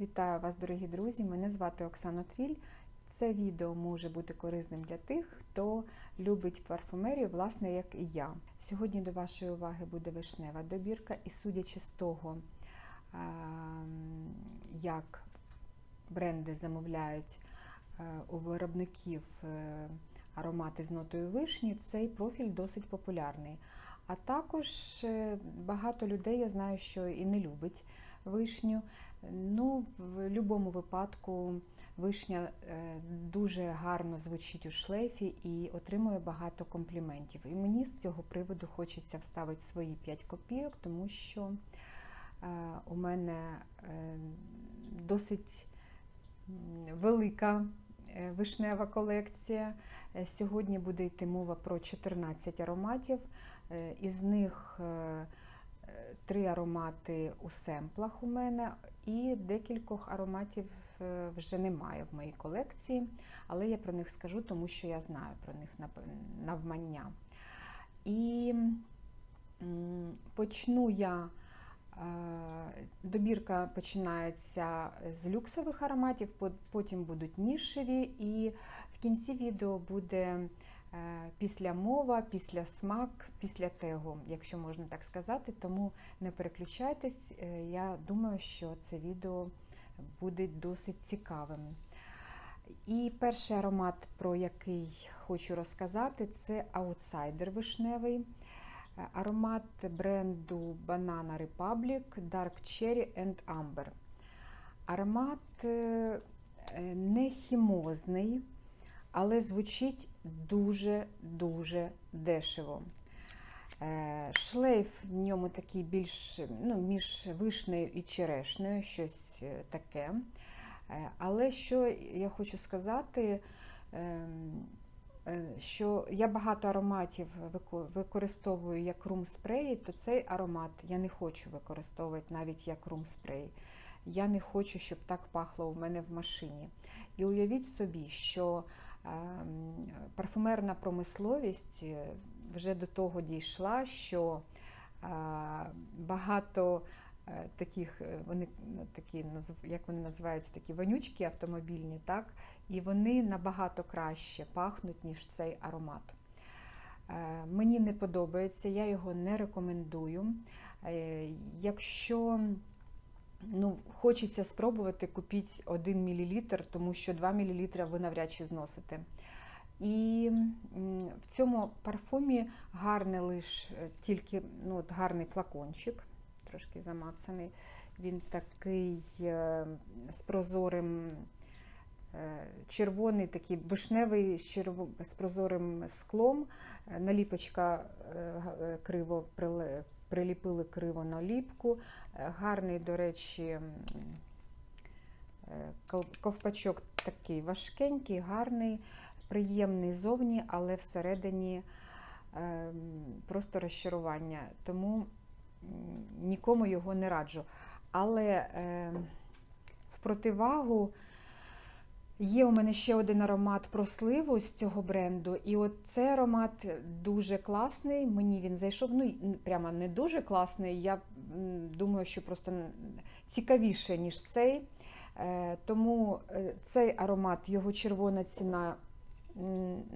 Вітаю вас, дорогі друзі! Мене звати Оксана Тріль. Це відео може бути корисним для тих, хто любить парфумерію, власне, як і я. Сьогодні до вашої уваги буде вишнева добірка, і судячи з того, як бренди замовляють е, у виробників е, аромати з нотою вишні, цей профіль досить популярний. А також е, багато людей я знаю, що і не любить вишню. Ну, в будь-якому випадку вишня е, дуже гарно звучить у шлейфі і отримує багато компліментів. І мені з цього приводу хочеться вставити свої 5 копійок, тому що е, у мене е, досить велика вишнева колекція. Сьогодні буде йти мова про 14 ароматів, із них три аромати у семплах у мене, і декількох ароматів вже немає в моїй колекції, але я про них скажу, тому що я знаю про них навмання. І почну я. Добірка починається з люксових ароматів, потім будуть нішеві, і в кінці відео буде після мова, після смак, після тегу, якщо можна так сказати. Тому не переключайтесь, е, я думаю, що це відео буде досить цікавим. І перший аромат, про який хочу розказати, це аутсайдер вишневий. Е, аромат бренду Banana Republic Dark Cherry and Amber. Аромат е, не хімозний, але звучить дуже-дуже дешево. Е, шлейф в ньому такий більш ну, між вишнею і черешнею, щось е, таке. Е, але що я хочу сказати, ем, що я багато ароматів використовую як рум-спреї, то цей аромат я не хочу використовувати навіть як рум-спрей. Я не хочу, щоб так пахло у мене в машині. І уявіть собі, що парфумерна промисловість вже до того дійшла, що багато е, таких, е, вони такі, як вони називаються, такі вонючки автомобільні, так? і вони набагато краще пахнуть, ніж цей аромат. Е, мені не подобається, я його не рекомендую. Якщо ну, хочеться спробувати, купіть 1 мл, тому що 2 мл ви навряд чи зносите. І в цьому парфумі гарний лише тільки ну, от гарний флакончик, трошки замацаний. Він такий е, з прозорим, е, червоний, такий вишневий з, прозорим склом. Наліпочка е, криво приліпили криво наліпку. Гарний, до речі, ковпачок такий важкенький, гарний приємний зовні, але всередині ем, просто розчарування. Тому нікому його не раджу. Але в противагу є у мене ще один аромат про сливу з цього бренду. І от цей аромат дуже класний. Мені він зайшов. Ну, прямо не дуже класний. Я думаю, що просто цікавіше, ніж цей. Е, тому е, цей аромат, його червона ціна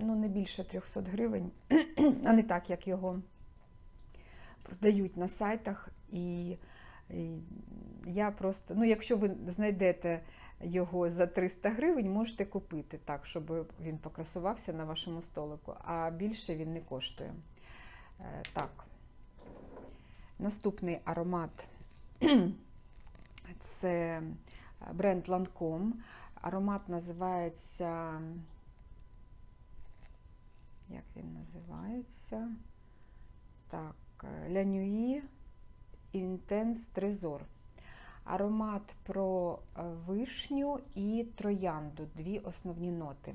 ну, не більше 300 гривень, а не так, як його продають на сайтах. І я просто, ну, якщо ви знайдете його за 300 гривень, можете купити так, щоб він покрасувався на вашому столику, а більше він не коштує. Е, так. Наступний аромат це бренд Lancome. Аромат називається як він називається? Так, La Nuit Intense Trésor. Аромат про е, вишню і троянду дві основні ноти.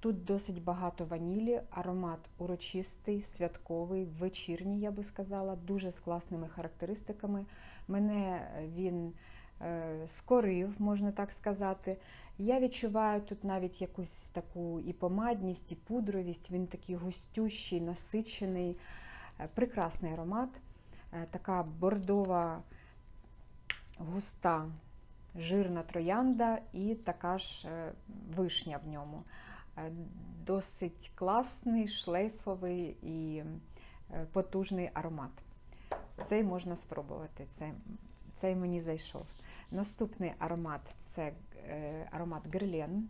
Тут досить багато ванілі, аромат урочистий, святковий, вечірній, я би сказала, дуже з класними характеристиками. Мене він е, скорив, можна так сказати. Я відчуваю тут навіть якусь таку і помадність, і пудровість, він такий густющий, насичений, е, прекрасний аромат, е, така бордова, густа жирна троянда і така ж е, вишня в ньому. Е, Досить класний, шлейфовий і е, потужний аромат. Цей можна спробувати. Цей, цей мені зайшов. Наступний аромат це аромат Герлен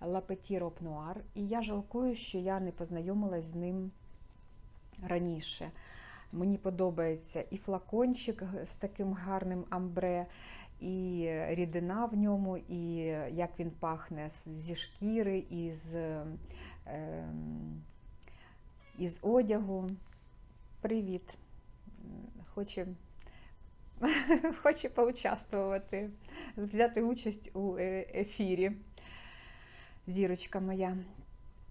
Petit Robe Noir. І я жалкую, що я не познайомилась з ним раніше. Мені подобається і флакончик з таким гарним амбре, і рідина в ньому, і як він пахне зі шкіри, із, е, із одягу. Привіт! Хоче, хоче поучаствувати, взяти участь у е, ефірі. Зірочка моя.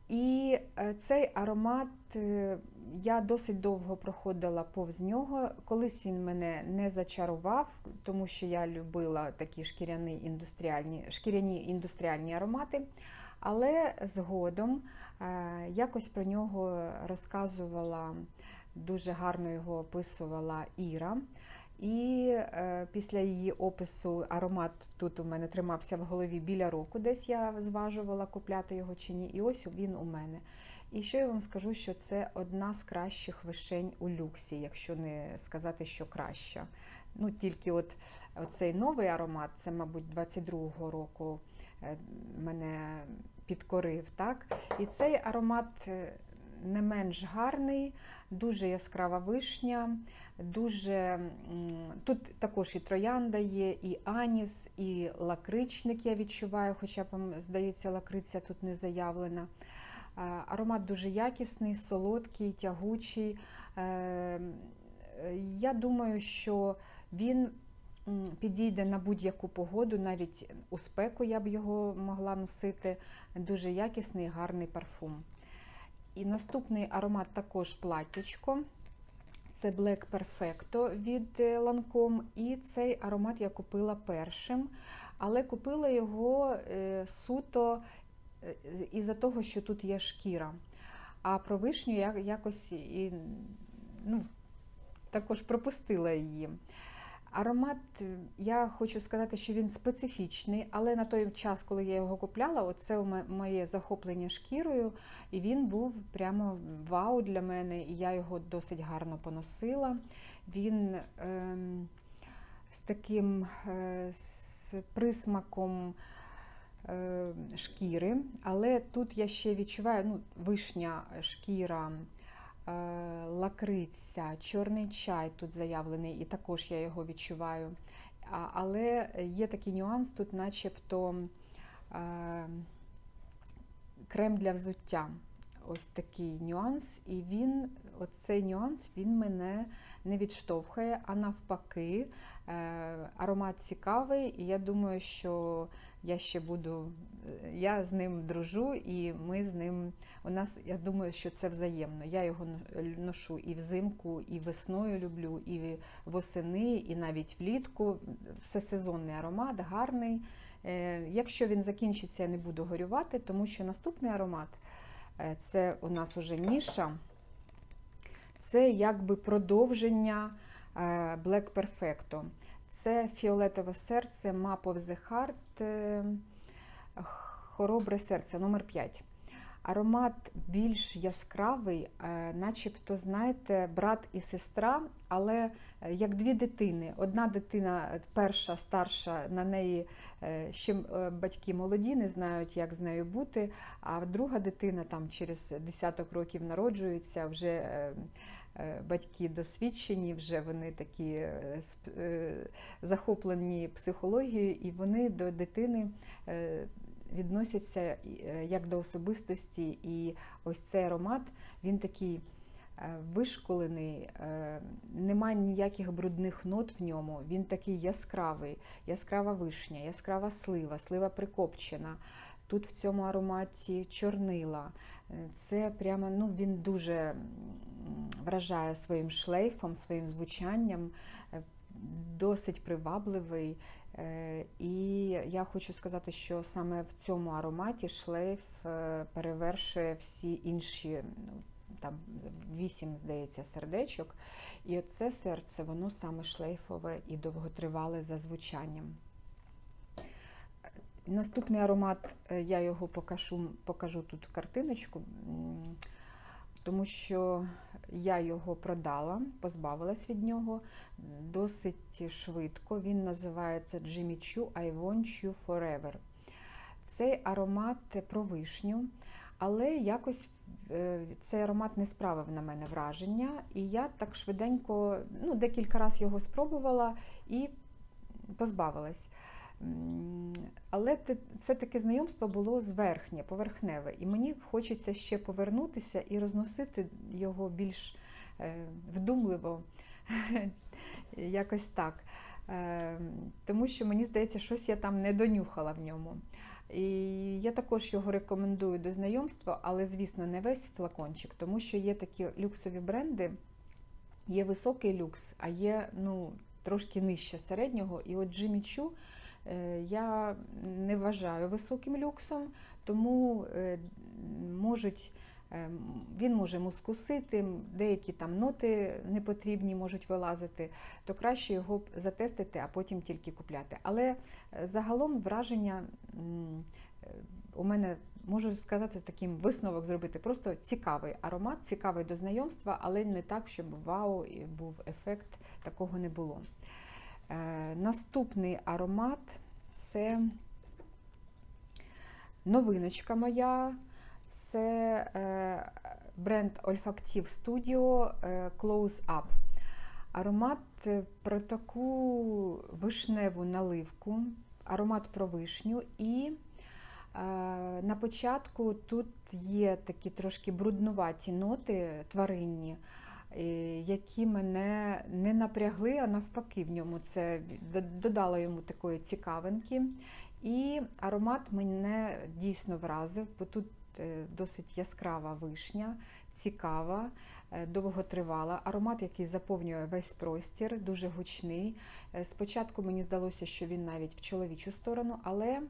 І е, цей аромат е, я досить довго проходила повз нього. Колись він мене не зачарував, тому що я любила такі шкіряні індустріальні, шкіряні індустріальні аромати. Але згодом е, якось про нього розказувала, дуже гарно його описувала Іра. І е, після її опису аромат тут у мене тримався в голові біля року, десь я зважувала купляти його чи ні. І ось він у мене. І що я вам скажу, що це одна з кращих вишень у люксі, якщо не сказати, що краща. Ну, тільки от цей новий аромат, це, мабуть, 22-го року е, мене підкорив. так? І цей аромат е, не менш гарний, дуже яскрава вишня. Дуже тут також і троянда є, і аніс, і лакричник я відчуваю, хоча б здається, лакриця тут не заявлена. Аромат дуже якісний, солодкий, тягучий. Е, я думаю, що він підійде на будь-яку погоду, навіть у спеку я б його могла носити. Дуже якісний, гарний парфум. І наступний аромат також платтячко. Це Black Perfecto від Lancome. І цей аромат я купила першим, але купила його е, суто е, із-за того, що тут є шкіра. А про вишню я якось і, ну, також пропустила її. Аромат, я хочу сказати, що він специфічний, але на той час, коли я його купляла, оце моє захоплення шкірою, і він був прямо вау для мене, і я його досить гарно поносила. Він е, з таким е, з присмаком е, шкіри, але тут я ще відчуваю ну, вишня шкіра. Е, лакриця, чорний чай тут заявлений, і також я його відчуваю. Але є такий нюанс, тут начебто е, крем для взуття. Ось такий нюанс, і він, оцей нюанс він мене не відштовхує, а навпаки, аромат цікавий, і я думаю, що я ще буду, я з ним дружу, і ми з ним. У нас, я думаю, що це взаємно. Я його ношу і взимку, і весною люблю, і восени, і навіть влітку. Все сезонний аромат, гарний. Е, якщо він закінчиться, я не буду горювати, тому що наступний аромат е, це у нас уже ніша. Це якби продовження е, Black Perfecto. Це фіолетове серце Map of the Heart, хоробре серце номер 5 Аромат більш яскравий, е, начебто, знаєте, брат і сестра, але е, як дві дитини. Одна дитина, перша, старша, на неї е, ще батьки молоді, не знають, як з нею бути. А друга дитина там через десяток років народжується, вже батьки досвідчені, вже вони такі захоплені психологією, і вони до дитини відносяться е, як до особистості, і ось цей аромат, він такий е, вишколений, е, немає ніяких брудних нот в ньому. Він такий яскравий, яскрава вишня, яскрава слива, слива прикопчена. Тут в цьому ароматі чорнила. Це прямо ну, він дуже вражає своїм шлейфом, своїм звучанням, досить привабливий. Е, і я хочу сказати, що саме в цьому ароматі шлейф е, перевершує всі інші, там вісім, здається, сердечок. І це серце, воно саме шлейфове і довготривале за звучанням. Наступний аромат, е, я його покажу, покажу тут картиночку, тому що я його продала, позбавилась від нього досить швидко. Він називається Jimmy Choo I Want You Forever. Цей аромат про вишню, але якось е, цей аромат не справив на мене враження, і я так швиденько, ну, декілька разів його спробувала і позбавилась. Але це таке знайомство було зверхнє, поверхневе, і мені хочеться ще повернутися і розносити його більш е, вдумливо, якось так. Е, Тому що мені здається, щось я там не донюхала в ньому. І я також його рекомендую до знайомства, але, звісно, не весь флакончик, тому що є такі люксові бренди, є високий люкс, а є ну, трошки нижче середнього. І от Jimmy Choo я не вважаю високим люксом, тому е, можуть. е, Він може мускусити, деякі там ноти непотрібні можуть вилазити, то краще його затестити, а потім тільки купляти. Але е, загалом враження е, у мене можу сказати таким висновок зробити. Просто цікавий аромат, цікавий до знайомства, але не так, щоб вау і був ефект, такого не було. Е, Наступний аромат це новиночка моя. Це е, бренд Olfactive Studio е, Close Up. Аромат про таку вишневу наливку, аромат про вишню. І на початку тут є такі трошки бруднуваті ноти тваринні, які мене не напрягли, а навпаки, в ньому це до- додало йому такої цікавинки. І аромат мене дійсно вразив, бо тут е, досить яскрава вишня, цікава, е, довготривала. Аромат, який заповнює весь простір, дуже гучний. Е, Спочатку мені здалося, що він навіть в чоловічу сторону, але е,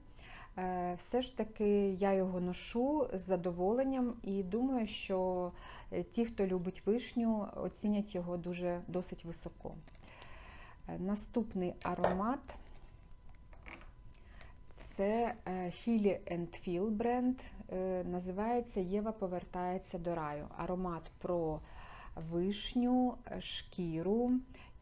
все ж таки я його ношу з задоволенням і думаю, що е, ті, хто любить вишню, оцінять його дуже досить високо. Е, Наступний аромат це е, Philly Feel бренд. Е, Називається Єва повертається до раю. Аромат про вишню, е, шкіру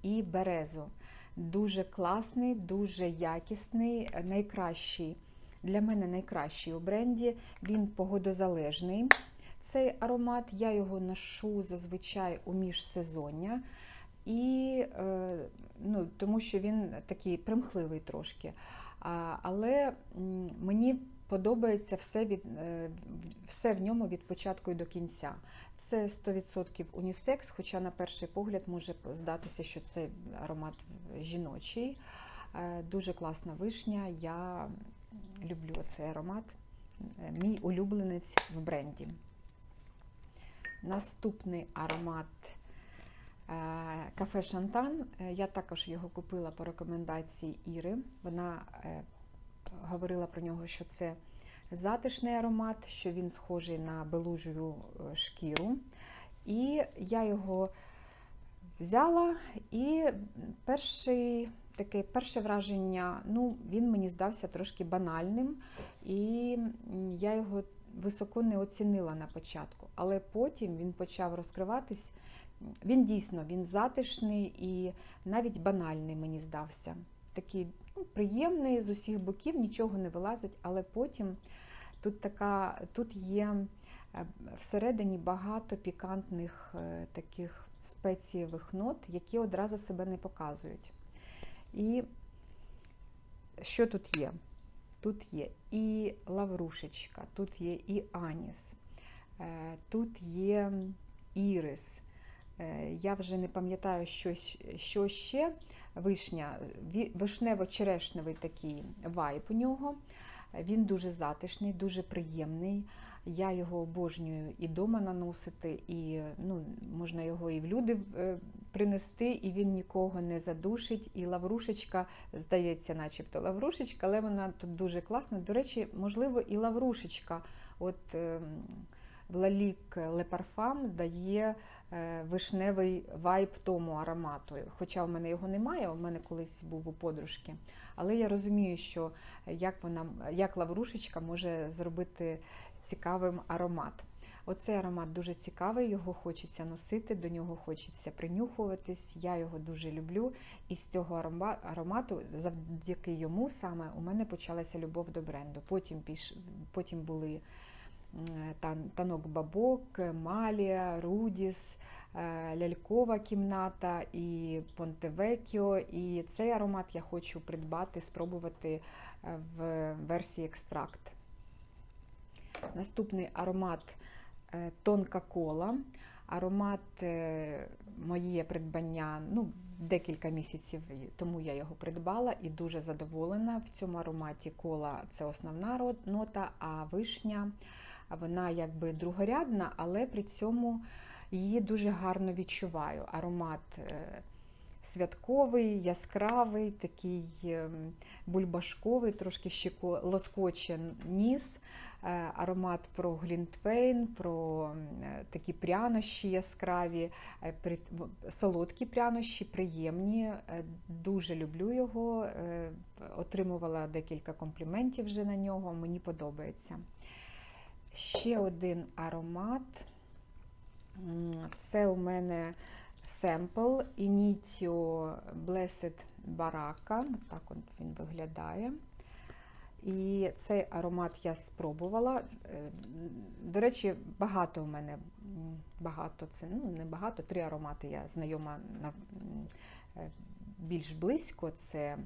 і березу. Дуже класний, дуже якісний, е, найкращий. Для мене найкращий у бренді. Він погодозалежний. Цей аромат я його ношу зазвичай у міжсезоння. І е, ну, тому що він такий примхливий трошки. Але мені подобається все, від, е, все в ньому від початку і до кінця. Це 100% унісекс, хоча на перший погляд може здатися, що це аромат жіночий. Е, Дуже класна вишня. Я люблю цей аромат. Е, Мій улюбленець в бренді. Наступний аромат е, кафе Шантан. Е, Я також його купила по рекомендації Іри. Вона говорила про нього, що це затишний аромат, що він схожий на белужеву е, шкіру. І я його взяла, і перший, таке перше враження, ну, він мені здався трошки банальним, і я його високо не оцінила на початку. Але потім він почав розкриватись. Він дійсно він затишний і навіть банальний мені здався. Такий ну, приємний з усіх боків, нічого не вилазить, але потім тут така, тут є е, всередині багато пікантних е, таких спецієвих нот, які одразу себе не показують. І що тут є? Тут є і лаврушечка, тут є і аніс, е, тут є ірис. Е, Я вже не пам'ятаю, що, що ще. Вишня, вишнево-черешневий такий вайб у нього. Він дуже затишний, дуже приємний. Я його обожнюю і дома наносити, і ну, можна його і в люди е, принести, і він нікого не задушить. І лаврушечка, здається, начебто лаврушечка, але вона тут дуже класна. До речі, можливо, і лаврушечка от, ем, Влалік Le дає е, вишневий вайб тому аромату. Хоча в мене його немає, у мене колись був у подружки. Але я розумію, що як вона, як лаврушечка може зробити цікавим аромат. Оцей аромат дуже цікавий, його хочеться носити, до нього хочеться принюхуватись. Я його дуже люблю. І з цього аромату, завдяки йому саме, у мене почалася любов до бренду. Потім, піш... Потім були танок бабок, Малія, Рудіс, е, лялькова кімната і Понтевекіо. І цей аромат я хочу придбати, спробувати е, в версії екстракт. Наступний аромат е, тонка кола. Аромат е, моє придбання ну, декілька місяців тому я його придбала і дуже задоволена. В цьому ароматі кола це основна нота, а вишня вона якби другорядна, але при цьому її дуже гарно відчуваю. Аромат е, святковий, яскравий, такий ем, бульбашковий, трошки щеко лоскоче ніс. Е, Аромат про глінтвейн, про е, такі прянощі яскраві, е, солодкі прянощі, приємні. Дуже люблю його. Отримувала декілька компліментів вже на нього. Мені подобається. Ще один аромат. Це у мене семпл Initio Blessed Baraka. Так от він виглядає. І цей аромат я спробувала. Е, До речі, багато у мене багато це ну не багато, три аромати я знайома на е, більш близько. Це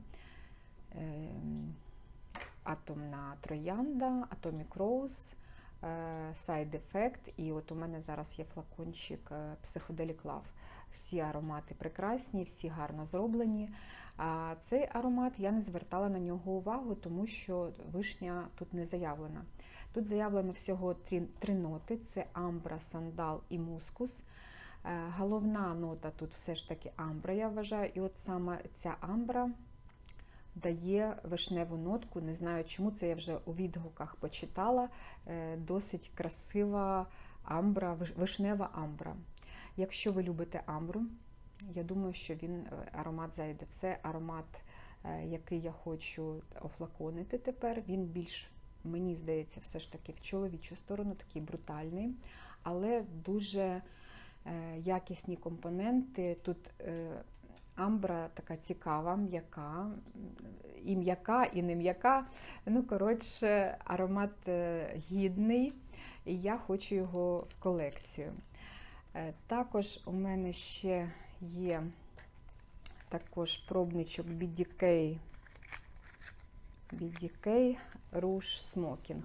е, атомна троянда, Atomic Rose, Side Effect. І от у мене зараз є флакончик Psychedelic Love. Всі аромати прекрасні, всі гарно зроблені. А цей аромат я не звертала на нього увагу, тому що вишня тут не заявлена. Тут заявлено всього три, три ноти: це амбра, сандал і мускус. Е, Головна нота тут все ж таки амбра, я вважаю. І от саме ця амбра дає вишневу нотку. Не знаю, чому це я вже у відгуках почитала. Е, Досить красива амбра, вишнева амбра. Якщо ви любите амбру, я думаю, що він е, аромат зайде. Це аромат, е, який я хочу офлаконити тепер. Він більш, мені здається, все ж таки в чоловічу сторону, такий брутальний, але дуже е, якісні компоненти. Тут амбра така цікава, м'яка, і м'яка, і не м'яка. Ну, коротше, аромат гідний, і я хочу його в колекцію. Також у мене ще є також пробничок BDK, BDK Rouge Smoking.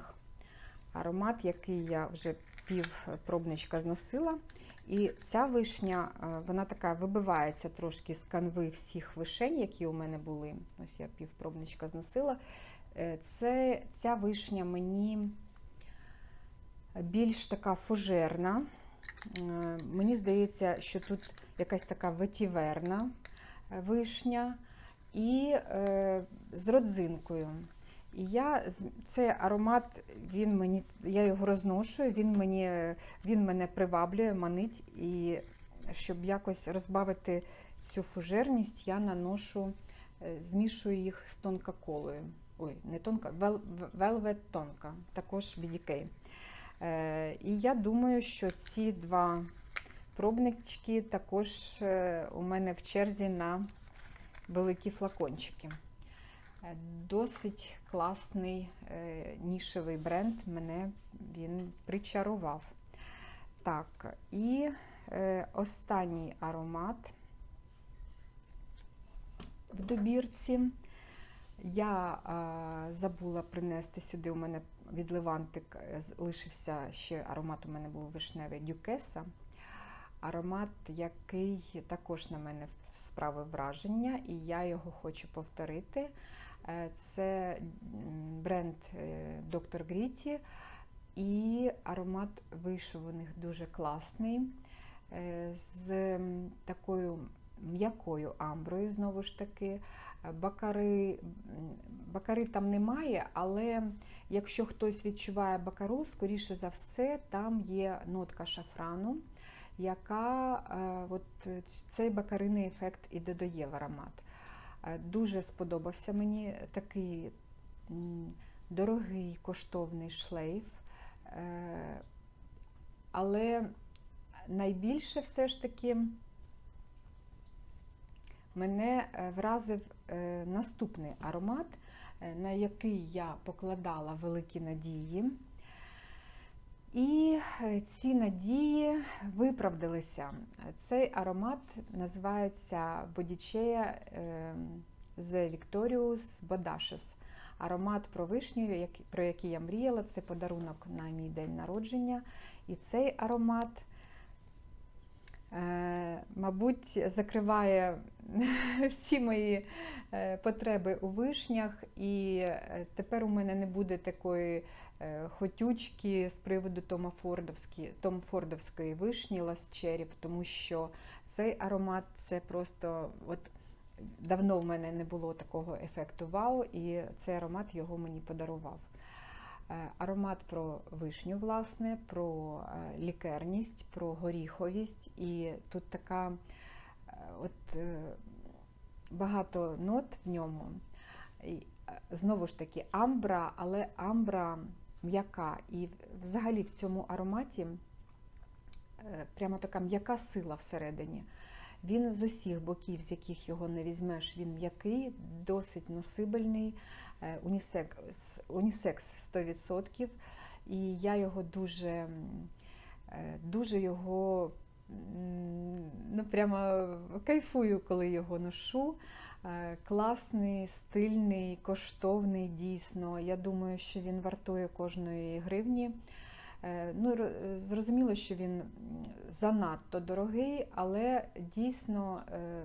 Аромат, який я вже пів пробничка зносила. І ця вишня, е, вона така вибивається трошки з канви всіх вишень, які у мене були. Ось я пів пробничка зносила. Е, Це, ця вишня мені більш така фужерна. Е, Мені здається, що тут якась така ветіверна е, вишня і е, з родзинкою. І я цей аромат, він мені, я його розношую, він, мені, він мене приваблює, манить. І щоб якось розбавити цю фужерність, я наношу, е, змішую їх з тонка-колою. Ой, не тонка, Velvet тонка, також BDK. Е, І я думаю, що ці два пробнички також е, у мене в черзі на великі флакончики. Е, Досить класний е, нішевий бренд, мене він причарував. Так, і останній аромат в добірці. Я забула принести сюди. У мене від Левантик лишився ще аромат. У мене був вишневий Дюкеса. Аромат, який також на мене справив враження, і я його хочу повторити. Е, Це бренд е, Доктор Гріті, і аромат вийшов у них дуже класний, е, з такою м'якою амброю, знову ж таки. Бакари, бакари там немає, але якщо хтось відчуває бакару, скоріше за все, там є нотка шафрану, яка е, от цей бакариний ефект і додає в аромат. Е, Дуже сподобався мені такий дорогий коштовний шлейф. Е, Але найбільше все ж таки мене вразив наступний аромат, на який я покладала великі надії. І е, ці надії виправдалися. Цей аромат називається Бодічея з Victorious Bodacious. Аромат про вишню, про який я мріяла, це подарунок на мій день народження. І цей аромат, е, мабуть, закриває всі мої е, потреби у вишнях, і тепер у мене не буде такої хотючки з приводу Тома Том Фордовської вишні Last Cherry, тому що цей аромат це просто от давно в мене не було такого ефекту вау, і цей аромат його мені подарував. Е, Аромат про вишню, власне, про е, лікерність, про горіховість. І тут така е, от е, багато нот в ньому. Е, Знову ж таки, амбра, але амбра м'яка. І взагалі в цьому ароматі е, прямо така м'яка сила всередині. Він з усіх боків, з яких його не візьмеш, він м'який, досить носибельний, е, унісекс, унісекс 100%. І я його дуже, е, дуже його ну, прямо кайфую, коли його ношу. Е, Класний, стильний, коштовний, дійсно. Я думаю, що він вартує кожної гривні. Е, Ну, зрозуміло, що він занадто дорогий, але дійсно е,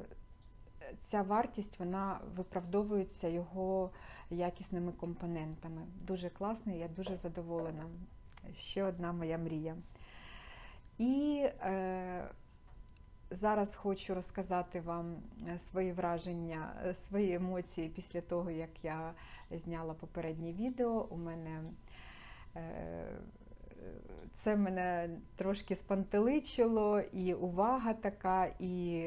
ця вартість вона виправдовується його якісними компонентами. Дуже класний, я дуже задоволена. Ще одна моя мрія. І е, зараз хочу розказати вам е, свої враження, е, свої емоції після того, як я зняла попереднє відео. У мене е, це мене трошки спантеличило, і увага така, і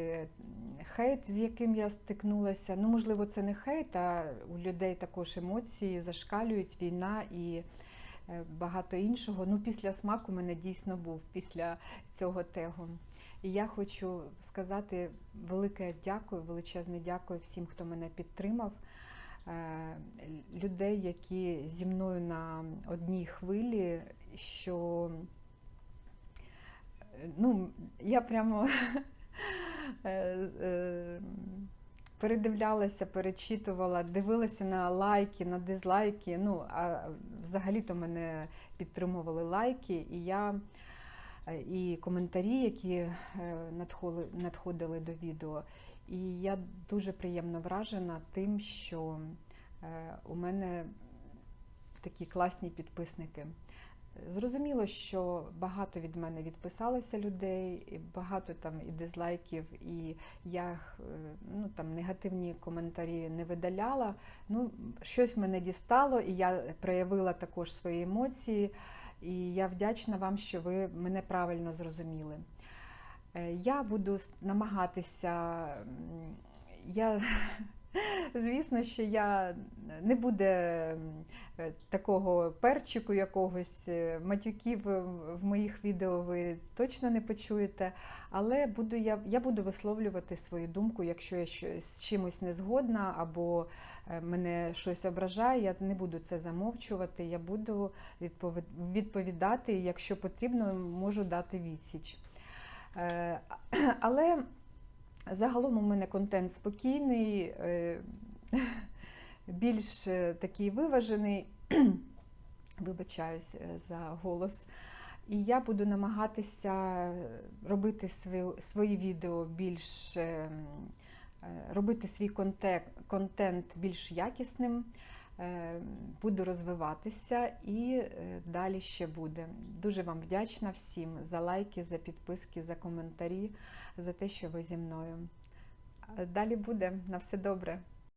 хейт, з яким я стикнулася. Ну, можливо, це не хейт, а у людей також емоції зашкалюють війна і багато іншого. Ну, після смаку мене дійсно був після цього тегу. І я хочу сказати велике дякую, величезне дякую всім, хто мене підтримав. Е, Людей, які зі мною на одній хвилі, що ну, я прямо е, е, передивлялася, перечитувала, дивилася на лайки, на дизлайки. Ну, а взагалі-то мене підтримували лайки, і я і коментарі, які е, надходили, до відео. І я дуже приємно вражена тим, що е, у мене такі класні підписники. Зрозуміло, що багато від мене відписалося людей, і багато там і дизлайків, і я е, ну, там, негативні коментарі не видаляла. Ну, щось мене дістало, і я проявила також свої емоції. І я вдячна вам, що ви мене правильно зрозуміли. Е, Я буду намагатися. Я, звісно, що я не буде е, такого перчику якогось, е, матюків в моїх відео ви точно не почуєте. Але буду я, я буду висловлювати свою думку, якщо я з чимось не згодна або е, мене щось ображає, я не буду це замовчувати, я буду відповідати, якщо потрібно, можу дати відсіч. Але загалом у мене контент спокійний, е, більш е, такий виважений. Вибачаюсь е, за голос. І я буду намагатися робити свої, свої відео більш робити свій контент, контент більш якісним. Буду розвиватися і далі ще буде. Дуже вам вдячна всім за лайки, за підписки, за коментарі, за те, що ви зі мною. Далі буде на все добре.